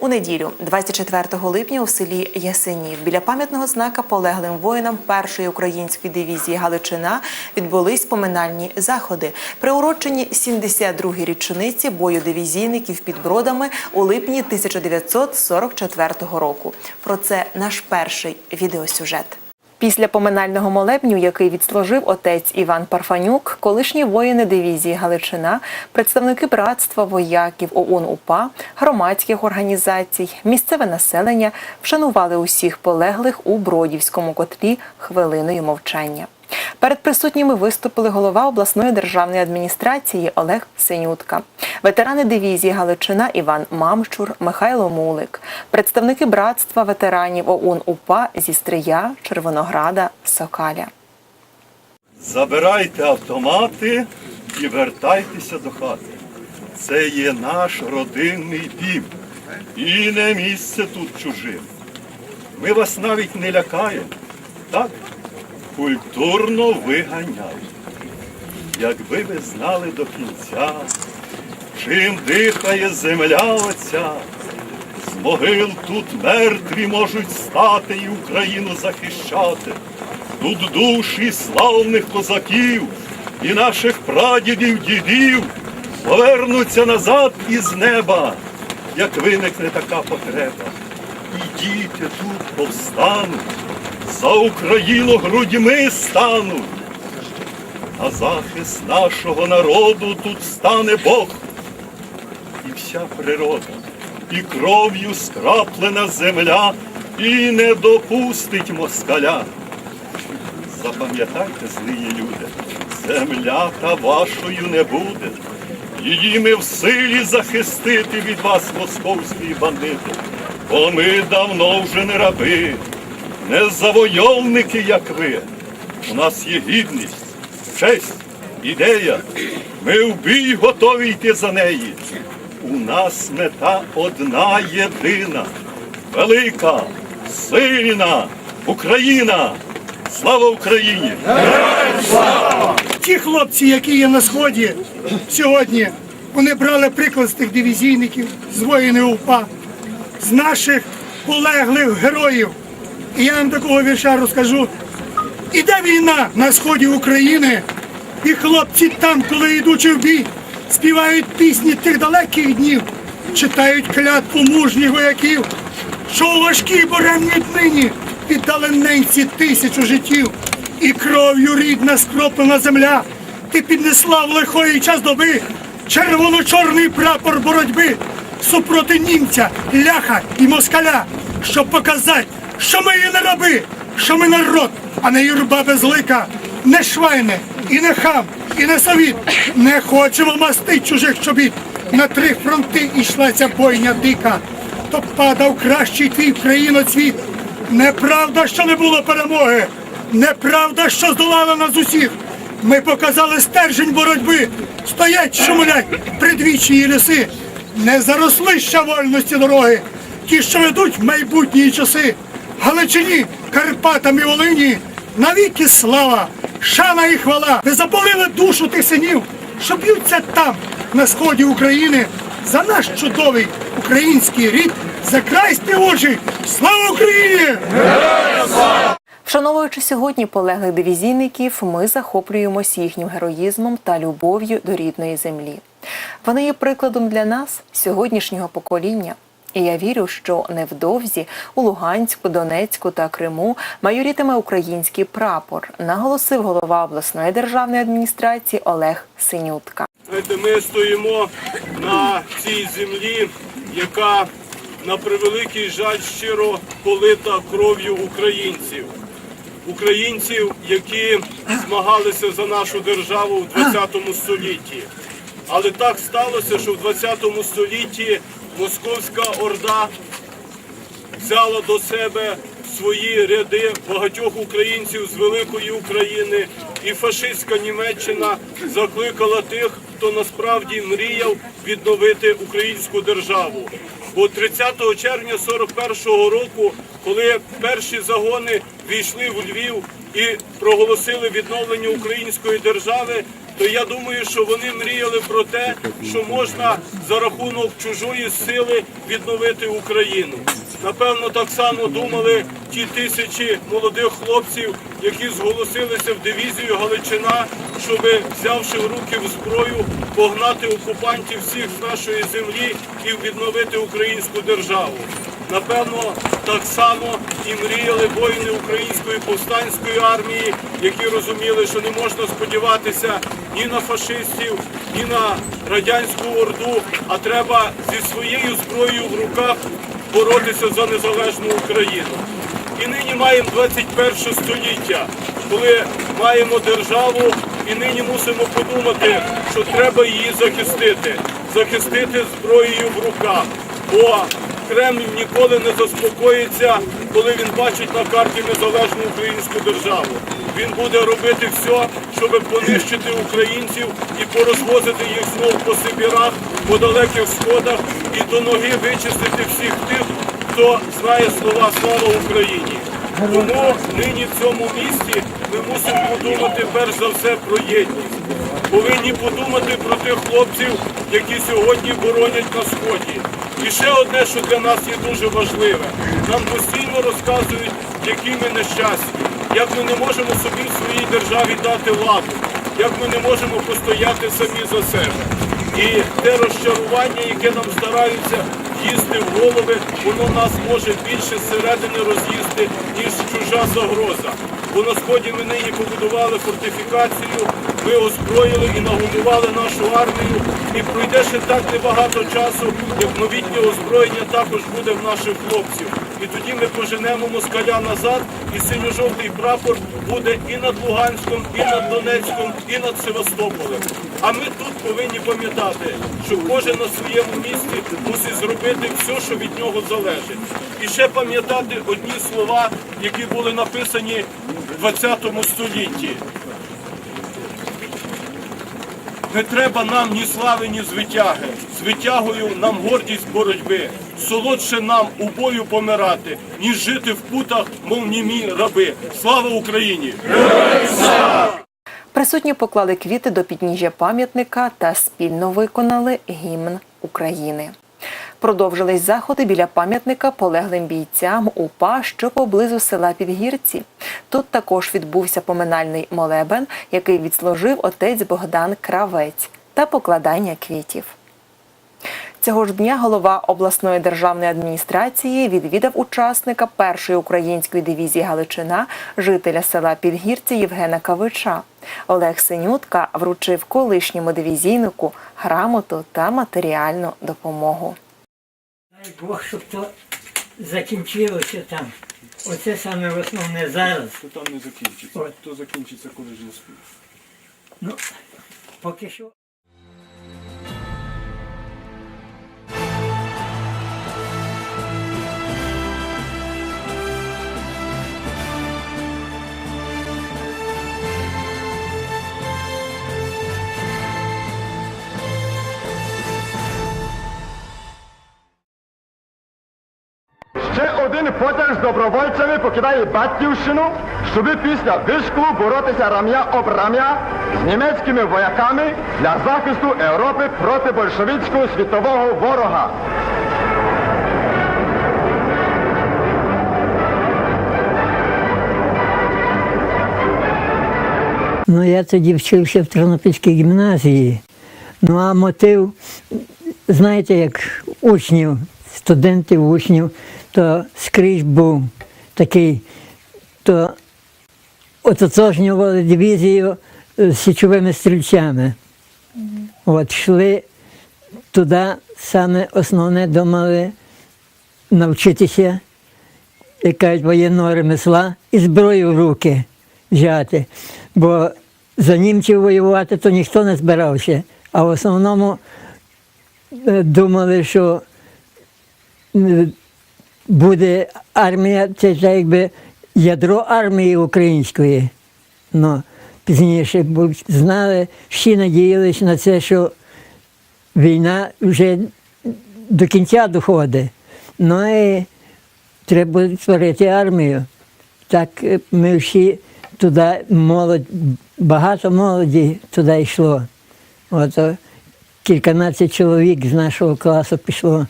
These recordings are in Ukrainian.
У неділю, 24 липня, у селі Ясенів, біля пам'ятного знака полеглим воїнам першої української дивізії Галичина відбулись поминальні заходи, приурочені 72-й річниці бою дивізійників під бродами у липні 1944 року. Про це наш перший відеосюжет. Після поминального молебню, який відслужив отець Іван Парфанюк, колишні воїни дивізії Галичина, представники братства вояків ОУН УПА, громадських організацій, місцеве населення вшанували усіх полеглих у Бродівському котлі хвилиною мовчання. Перед присутніми виступили голова обласної державної адміністрації Олег Синютка, ветерани дивізії Галичина Іван Мамщур, Михайло Мулик, представники братства ветеранів ОУН УПА зі Стрия, Червонограда, Сокаля. Забирайте автомати і вертайтеся до хати. Це є наш родинний дім. І не місце тут чужим. Ми вас навіть не лякаємо, так? Культурно виганяємо. Якби ви знали до кінця, чим дихає земля оця, з могил тут мертві можуть стати і Україну захищати. Тут душі славних козаків і наших прадідів, дідів повернуться назад із неба, як виникне така потреба. І діти тут повстануть, за Україну грудьми стануть. На захист нашого народу тут стане Бог і вся природа, і кров'ю скраплена земля, і не допустить москаля. Запам'ятайте, злії люди, земля та вашою не буде. Її ми в силі захистити від вас, московські бандити. Бо ми давно вже не раби, не завойовники, як ви. У нас є гідність, честь, ідея. Ми в бій готові йти за неї. У нас мета одна єдина, велика, сильна Україна. Слава Україні! Ті хлопці, які є на сході сьогодні, вони брали приклад з тих дивізійників, з воїнів УПА, з наших полеглих героїв. І я вам такого вірша розкажу. Іде війна на сході України, і хлопці там, коли йдучи в бій, співають пісні тих далеких днів, читають клятву мужніх вояків, що у важкій буремній днині віддали ненці тисячу життів, і кров'ю рідна скроплена земля, ти піднесла в лихої час доби червоно-чорний прапор боротьби супроти німця, ляха і москаля, щоб показати, що ми є не раби, що ми народ, а не юрба безлика, не швайне, і не хам, і не совіт. Не хочемо мастить чужих чобіт. На три фронти йшла ця бойня дика, то падав кращий твій країноцвіт. Неправда, що не було перемоги. Неправда, що здолала нас усіх. Ми показали стержень боротьби. Стоять, шумлять предвічні ліси. Не заросли ще вольності дороги. Ті, що ведуть в майбутні часи. Галичині, Карпатам і Волині. Навіки слава, шана і хвала. Ви запалили душу тих синів, що б'ються там, на сході України, за наш чудовий український рід, за край співочий. Слава Україні! Вшановуючи сьогодні полеглих дивізійників, ми захоплюємося їхнім героїзмом та любов'ю до рідної землі. Вони є прикладом для нас, сьогоднішнього покоління. І я вірю, що невдовзі у Луганську, Донецьку та Криму майорітиме український прапор, наголосив голова обласної державної адміністрації Олег Синютка. Ми стоїмо на цій землі, яка на превеликий жаль щиро полита кров'ю українців. Українців, які змагалися за нашу державу в 20 столітті. Але так сталося, що в 20 столітті Московська Орда взяла до себе свої ряди багатьох українців з великої України, і фашистська Німеччина закликала тих, хто насправді мріяв відновити українську державу. Бо 30 червня 41-го року, коли перші загони війшли в Львів і проголосили відновлення української держави, то я думаю, що вони мріяли про те, що можна за рахунок чужої сили відновити Україну. Напевно, так само думали ті тисячі молодих хлопців, які зголосилися в дивізію Галичина, щоб, взявши в руки в зброю, погнати окупантів всіх з нашої землі і відновити українську державу. Напевно, так само і мріяли воїни української повстанської армії, які розуміли, що не можна сподіватися ні на фашистів, ні на радянську орду, а треба зі своєю зброєю в руках боротися за незалежну Україну. І нині маємо 21 століття, коли маємо державу, і нині мусимо подумати, що треба її захистити, захистити зброєю в руках. Кремль ніколи не заспокоїться, коли він бачить на карті незалежну українську державу. Він буде робити все, щоб понищити українців і порозвозити їх знов по Сибірах, по далеких сходах і до ноги вичистити всіх тих, хто знає слова слава Україні. Тому нині в цьому місті ми мусимо подумати перш за все про єдність. Повинні подумати про тих хлопців, які сьогодні боронять на сході. І ще одне, що для нас є дуже важливе. Нам постійно розказують, які ми нещасні, як ми не можемо собі в своїй державі дати ладу, як ми не можемо постояти самі за себе. І те розчарування, яке нам стараються їсти в голови, воно нас може більше зсередини роз'їсти, ніж чужа загроза. Бо на сході ми нині побудували фортифікацію, ми озброїли і нагодували нашу армію. І пройде ще так небагато часу, як новітнє озброєння також буде в наших хлопців. І тоді ми поженемо москаля назад, і синьо-жовтий прапор буде і над Луганськом, і над Донецьком, і над Севастополем. А ми тут повинні пам'ятати, що кожен на своєму місці мусить зробити все, що від нього залежить. І ще пам'ятати одні слова, які були написані в 20 столітті. Не треба нам ні слави, ні звитяги. З витягою нам гордість боротьби. Солодше нам у бою помирати, ніж жити в путах, мов німі раби. Слава Україні! Присутні поклали квіти до підніжжя пам'ятника та спільно виконали гімн України. Продовжились заходи біля пам'ятника полеглим бійцям УПА, що поблизу села Підгірці. Тут також відбувся поминальний молебен, який відслужив отець Богдан Кравець та покладання квітів. Цього ж дня голова обласної державної адміністрації відвідав учасника першої української дивізії Галичина, жителя села Підгірці Євгена Кавича. Олег Синютка вручив колишньому дивізійнику грамоту та матеріальну допомогу. Дай Бог, щоб то закінчилося там. Оце саме основне зараз. То там не закінчиться. От. То закінчиться, коли ж не спів. Ну, поки що. Один потяг з добровольцями покидає батьківщину, щоби після вишколу боротися рам'я об рам'я з німецькими вояками для захисту Європи проти большевицького світового ворога. Ну, я тоді вчився в Тернопільській гімназії. Ну, а мотив, знаєте, як учнів, студентів, учнів, то скрізь був такий, то ототожнювали дивізію з січовими стрільцями. От йшли туди, саме основне думали навчитися, як кажуть, воєнного ремесла і зброю в руки взяти. Бо за німців воювати то ніхто не збирався. А в основному е, думали, що е, буде армія, це так якби ядро армії української. Ну, пізніше знали, всі надіялися на це, що війна вже до кінця доходить. Ну і треба створити армію. Так е, ми всі туди молодь, багато молоді туди йшло. От, кільканадцять чоловік з нашого класу пішло.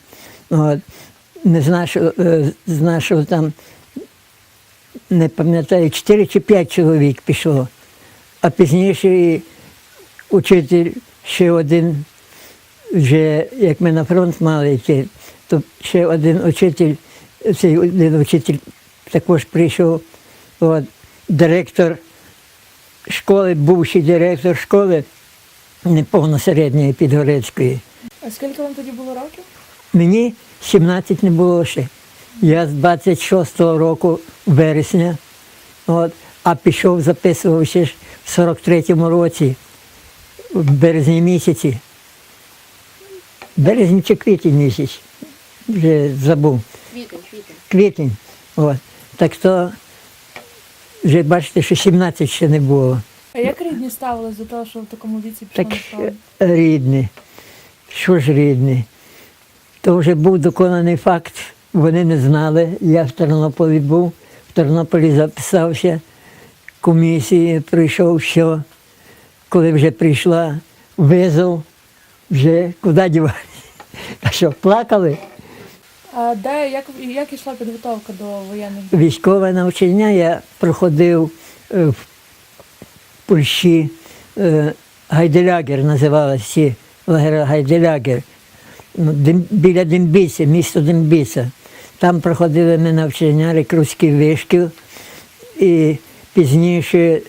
От, з нашого, е, з нашого там, не пам'ятаю, 4 чи 5 чоловік пішло. А пізніше і учитель ще один, вже як ми на фронт мали йти, то ще один учитель, цей один учитель також прийшов, от, директор школи, бувший директор школи неповно середньої Підгорецької. А скільки вам тоді було років? Мені 17 не було ще. Я з 26-го року вересня, от, а пішов, записувався ж в 43-му році, в березні місяці. Березень чи квітень місяць, вже забув. Квітень, квітень. Квітень. От. Так то вже бачите, що 17 ще не було. А як рідні ставились до того, що в такому віці пішли Так рідний. Що ж рідний? То вже був доконаний факт. Вони не знали. Я в Тернополі був, в Тернополі записався, комісії прийшов, що коли вже прийшла визов, вже куди діватися? А що, плакали? А де як, як ішла підготовка до воєнних дій? Військове навчання я проходив е, в Польщі. е, Гайделягер називалися ці лагеря Гайделягер. Ну, Біля Дембіса, місто Дембіса. Там проходили ми навчання, рекрутський вишкіл. І пізніше,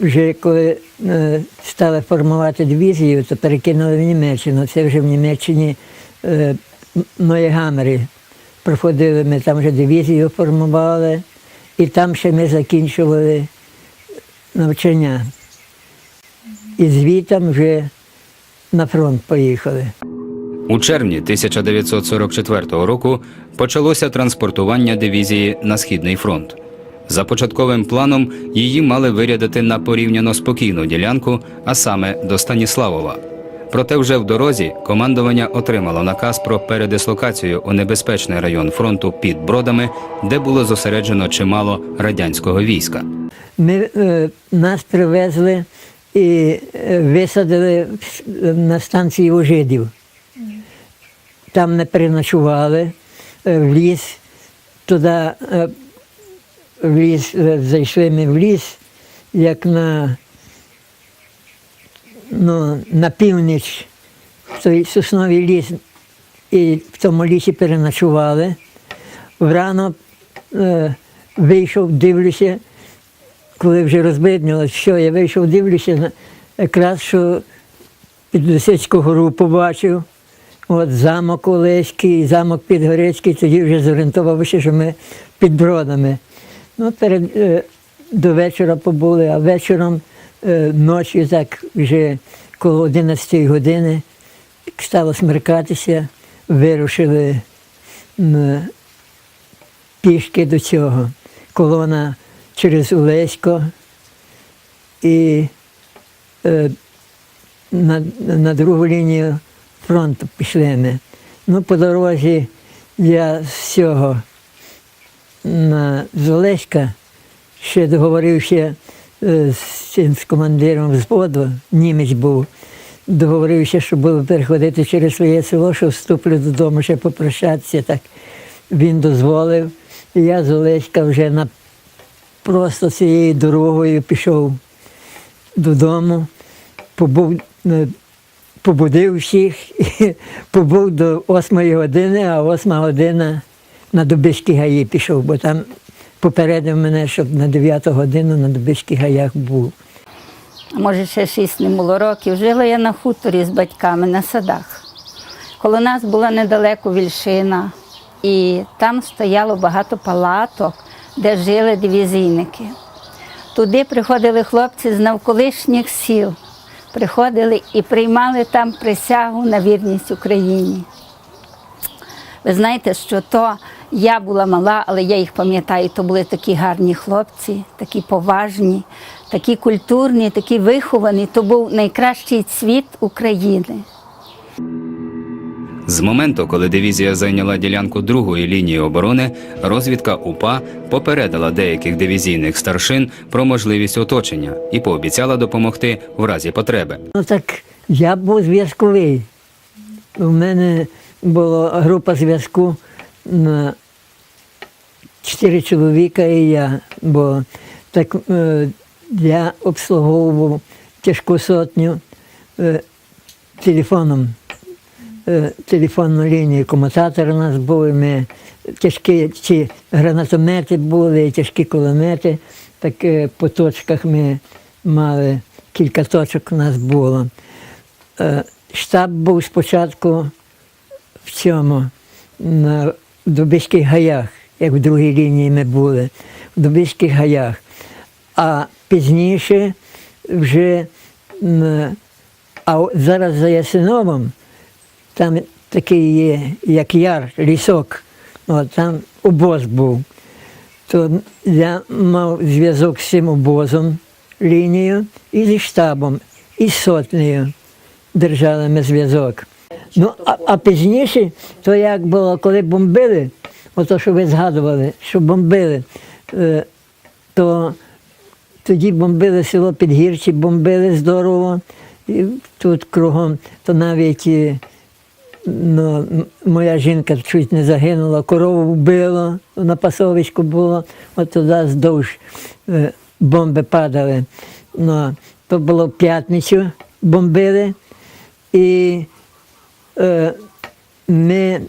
вже коли е, стали формувати дивізію, то перекинули в Німеччину. Це вже в Німеччині е, М- Ноєгамері. Проходили ми там вже дивізію формували, і там ще ми закінчували навчання. І звітом вже на фронт поїхали. У червні 1944 року почалося транспортування дивізії на Східний фронт. За початковим планом її мали вирядити на порівняно спокійну ділянку, а саме до Станіславова. Проте вже в дорозі командування отримало наказ про передислокацію у небезпечний район фронту під Бродами, де було зосереджено чимало радянського війська. Ми, е, нас привезли і е, висадили на станції Ужидів. Там не переночували, е, в ліс, туди е, в ліс, е, зайшли ми в ліс, як на, ну, на північ, в той сосновий ліс, і в тому лісі переночували. Врано е, вийшов, дивлюся, коли вже розбиднілося, що я вийшов, дивлюся, якраз що Підлисицьку гору побачив, от замок Олеський, замок Підгорецький, тоді вже зорієнтувався, що ми під бродами. Ну, перед, е, до вечора побули, а вечором е, ночі, так вже коло 11 години, стало смеркатися, вирушили пішки до цього. Колона через Олесько і е, на, на другу лінію фронту пішли ми. Ну, по дорозі я з цього на, з Олеська ще договорився е, з цим з командиром взводу, німець був, договорився, що буду переходити через своє село, що вступлю додому ще попрощатися. Так він дозволив. І я з Олеська вже на просто цією дорогою пішов додому, побув, е, побудив всіх, і побув до 8 години, а 8 година на Дубиські гаї пішов, бо там попередив мене, щоб на 9 годину на Дубиських гаях був. може ще шість не було років, жила я на хуторі з батьками на садах. Коло нас була недалеко Вільшина, і там стояло багато палаток, де жили дивізійники. Туди приходили хлопці з навколишніх сіл, приходили і приймали там присягу на вірність Україні. Ви знаєте, що то я була мала, але я їх пам'ятаю, то були такі гарні хлопці, такі поважні, такі культурні, такі виховані. То був найкращий цвіт України. З моменту, коли дивізія зайняла ділянку другої лінії оборони, розвідка УПА попередила деяких дивізійних старшин про можливість оточення і пообіцяла допомогти в разі потреби. Ну так я був зв'язковий. У мене була група зв'язку на чотири чоловіка і я. Бо так е, я обслуговував тяжку сотню е, телефоном. Е, телефонну лінію комутатор у нас були, ми тяжкі ці гранатомети були, тяжкі кулемети. Так е, по точках ми мали, кілька точок у нас було. Е, Штаб був спочатку в цьому, на Дубиських гаях, як в другій лінії ми були, в Дубиських гаях. А пізніше вже, а зараз за Ясиновом, там такий є, як яр, лісок, от, там обоз був. То я мав зв'язок з цим обозом, лінією, і зі штабом, і з сотнею держали ми зв'язок. Ну, а, а пізніше, то як було, коли бомбили, ото що ви згадували, що бомбили, е, то тоді бомбили село Підгірчі, бомбили здорово. І тут кругом, то навіть е, ну, моя жінка чуть не загинула, корову вбило, на пасовищку було, от туди здовж е, бомби падали. Ну, то було в п'ятницю, бомбили. І е, ми,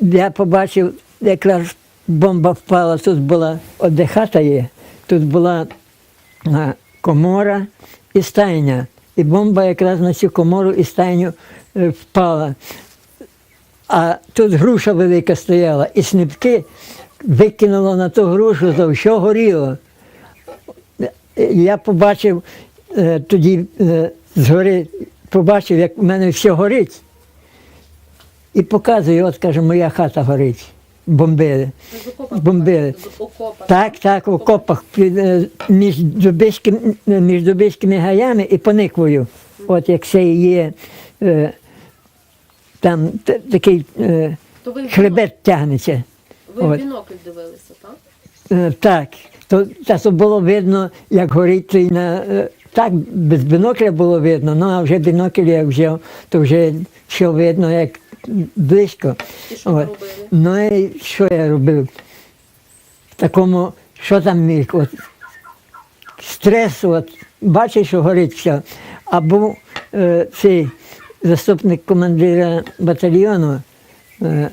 я побачив, якраз бомба впала, тут була одне хата є, тут була комора і стайня. І бомба якраз на цю комору і стайню е, впала. А тут груша велика стояла, і снипки викинуло на ту грушу, то що горіло. Я побачив е, тоді е, згори, побачив, як в мене все горить. І показую, от каже, моя хата горить. Бомбили. Бомбили. Так, так, в окопах під, е, між, Дубиським, е, між Дубиськими гаями і Пониквою. От як це є, е, там т- такий е, То ви, в хребет тягнеться. ви в От. бінокль дивилися, так? Е, Так, то, то було видно, як горить на. е, Так, без бінокля було видно, ну а вже бінокль як взяв, то вже що видно, як близько. І що ви От. робили? Ну і що я робив? В такому, що там міг? От, стрес, от, бачиш, що горить все. А був е, цей заступник командира батальйону, е,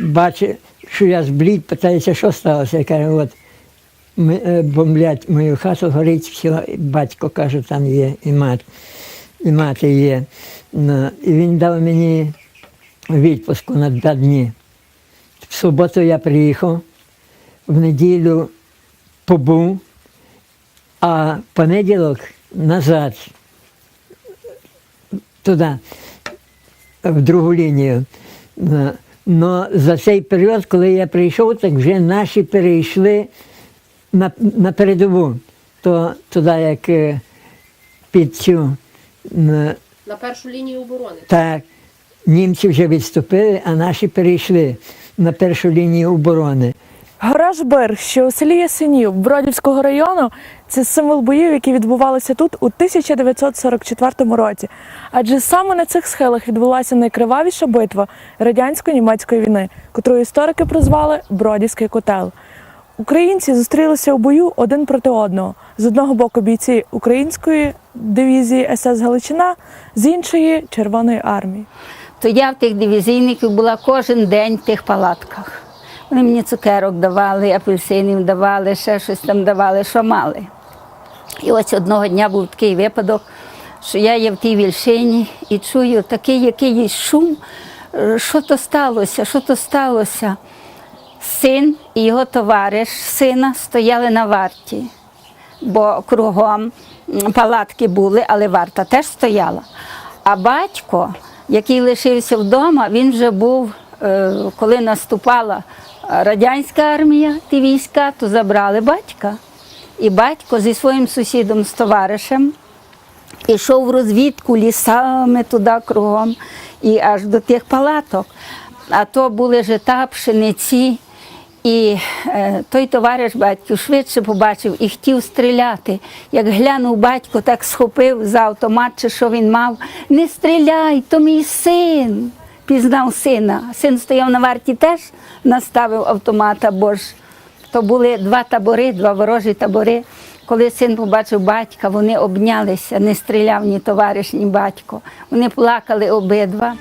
бачить, що я зблід, питається, що сталося. Я кажу, от ми, е, бомблять мою хату, горить все, і батько каже, там є, і мати, і мати є. Ну, і він дав мені відпуску на два дні. В суботу я приїхав, в неділю побув, а в понеділок назад туди, в другу лінію. Но за цей період, коли я прийшов, так вже наші перейшли на, на передову. То туди, як е, під цю На першу лінію оборони. так, німці вже відступили, а наші перейшли на першу лінію оборони. Гора Жбир, що у селі Ясенів Бродівського району, це символ боїв, які відбувалися тут у 1944 році. Адже саме на цих схилах відбулася найкривавіша битва радянсько-німецької війни, котру історики прозвали Бродівський котел. Українці зустрілися у бою один проти одного. З одного боку бійці української дивізії СС Галичина, з іншої Червоної армії. То я в тих дивізійників була кожен день в тих палатках. Вони мені цукерок давали, апельсинів давали, ще щось там давали, що мали. І ось одного дня був такий випадок, що я є в тій вільшині і чую такий якийсь шум. Що то сталося? Що то сталося? Син і його товариш сина стояли на варті, бо кругом палатки були, але варта теж стояла. А батько, який лишився вдома, він вже був, е, коли наступала радянська армія, ті війська, то забрали батька. І батько зі своїм сусідом, з товаришем Ішов в розвідку лісами туди кругом і аж до тих палаток. А то були жита, пшениці. І е, той товариш батьків швидше побачив і хотів стріляти. Як глянув батько, так схопив за автомат, чи що він мав. Не стріляй, то мій син. Пізнав сина. Син стояв на варті, теж наставив автомата, бо ж то були два табори, два ворожі табори. Коли син побачив батька, вони обнялися, не стріляв ні товариш, ні батько. Вони плакали обидва.